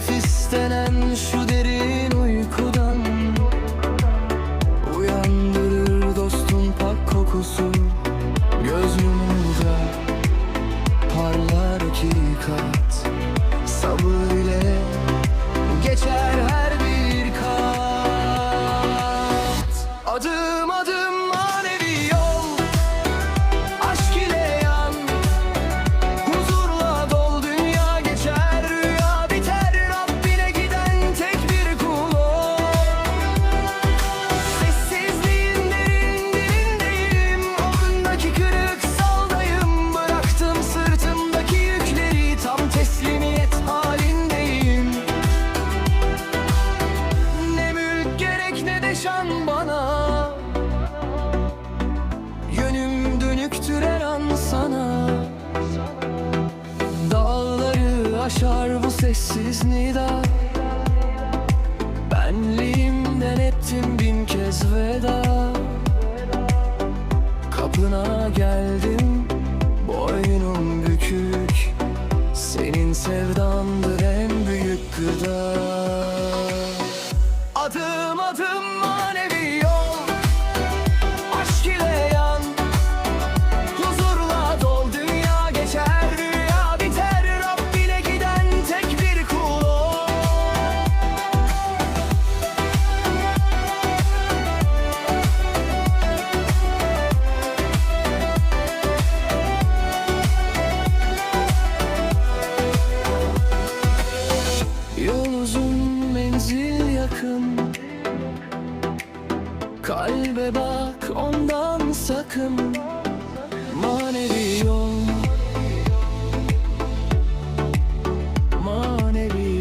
Hedef istenen şu derin uykudan sana. Dağları aşar bu sessiz nida. Benliğimden ettim bin kez veda. Kapına geldim boynum bükük. Senin sevdandır en büyük gıda. menzil yakın. Kalbe bak ondan sakın. Manevi yol. Manevi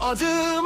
Adım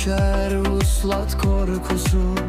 düşer vuslat korkusu.